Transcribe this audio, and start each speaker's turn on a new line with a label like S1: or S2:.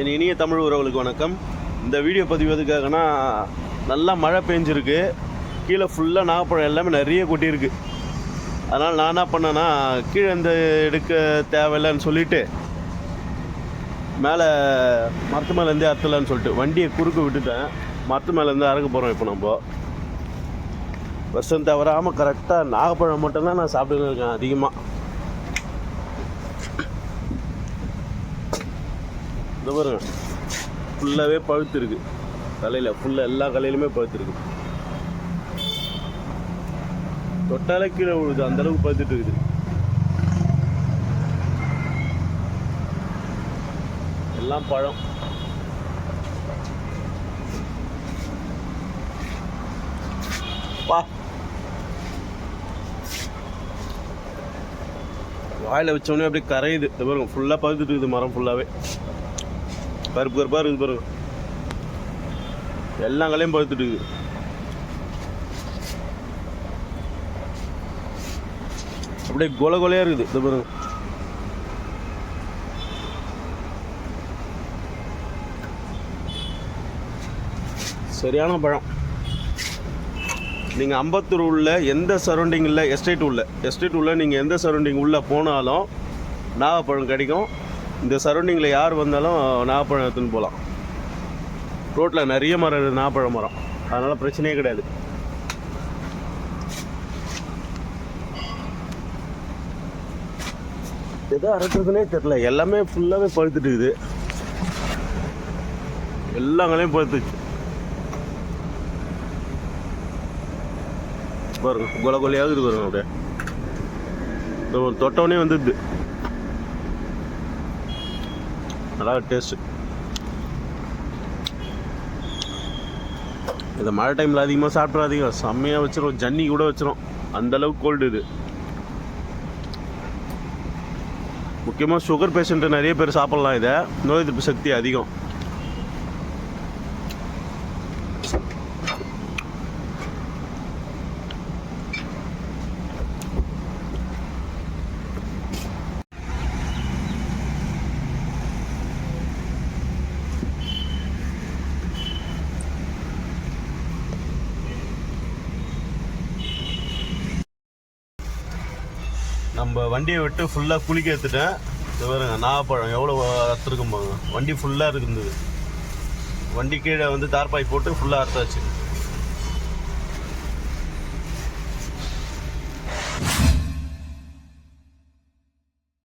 S1: என் இனிய தமிழ் உறவுகளுக்கு வணக்கம். இந்த வீடியோ பதிவு எதுக்காகனா நல்லா மழை பெஞ்சிருக்கு. கீழே ஃபுல்லாக நாகப்பழம் எல்லாமே நிறைய கொட்டியிருக்கு. அதனால் நான் என்ன பண்ணேன்னா கீழே இந்த எடுக்க தேவையில்லைன்னு சொல்லிட்டு மேலே மரத்து மேலேருந்தே அறுத்தலான்னு சொல்லிட்டு வண்டியை குறுக்க விட்டுட்டேன். மரத்து மேலேருந்து அறக்க போகிறோம் இப்போ நம்ம. வருஷம் தவறாமல் கரெக்டாக நாகப்பழம் மட்டும்தான் நான் சாப்பிட்டுன்னு இருக்கேன் அதிகமாக இந்த பாருங்க. ஃபுல்லாகவே பழுத்துருக்கு. கலையில் ஃபுல்லாக எல்லா கலையிலுமே பழுத்துருக்கு. தொட்டாலே கீழே விழுது. அந்தளவுக்கு பழுத்துட்டு இருக்குது. எல்லாம் பழம். பா வாயில் வச்சோடனே அப்படியே கரையுது. இந்த பாருங்க ஃபுல்லாக பழுத்துட்டு இருக்குது மரம் ஃபுல்லாகவே கருப்பு கருப்பாக இருக்குது பாருங்க எல்லா கலையும் பழுத்துட்டு இருக்குது அப்படியே கொல கொலையாக இருக்குது இந்த பாருங்க சரியான பழம். நீங்கள் அம்பத்தூர் உள்ள எந்த சரௌண்டிங்கில் எஸ்டேட் உள்ள. எஸ்டேட் உள்ள நீங்கள் எந்த சரௌண்டிங் உள்ளே போனாலும் நாகப்பழம் கிடைக்கும். இந்த சரௌண்டிங்கில் யார் வந்தாலும் நாகப்பழம் எடுத்துன்னு போகலாம் ரோட்டில் நிறைய மரம் இருக்குது நாகப்பழம் மரம். அதனால் பிரச்சனையே கிடையாது. எதோ அறுக்கிறதுனே தெரில எல்லாமே ஃபுல்லாகவே பழுத்துட்டு இருக்குது. எல்லாங்களையும் பழுத்துச்சு. பாருங்க கொலை கொலையாக இது பாருங்க அப்படியே. தொட்டவனே வந்துடுது நல்லா டேஸ்ட்டு இந்த மழை டைமில் அதிகமாக சாப்பிட்றாதீங்க செம்மையாக வச்சிரும். ஜன்னி கூட வச்சிரும். அந்த அளவுக்கு கோல்டு இது. முக்கியமாக சுகர் பேஷண்ட்டு நிறைய பேர் சாப்பிட்லாம் இதை. நோய் எதிர்ப்பு சக்தி அதிகம். நம்ம வண்டியை விட்டு ஃபுல்லாக குளிக்க எடுத்துட்டேன். இது பாருங்க நாகப்பழம். எவ்வளோ அறுத்துருக்கும் பாருங்க. வண்டி ஃபுல்லாக இருக்குது வண்டி கீழே வந்து தார்பாய் போட்டு ஃபுல்லாக அறுத்தாச்சு.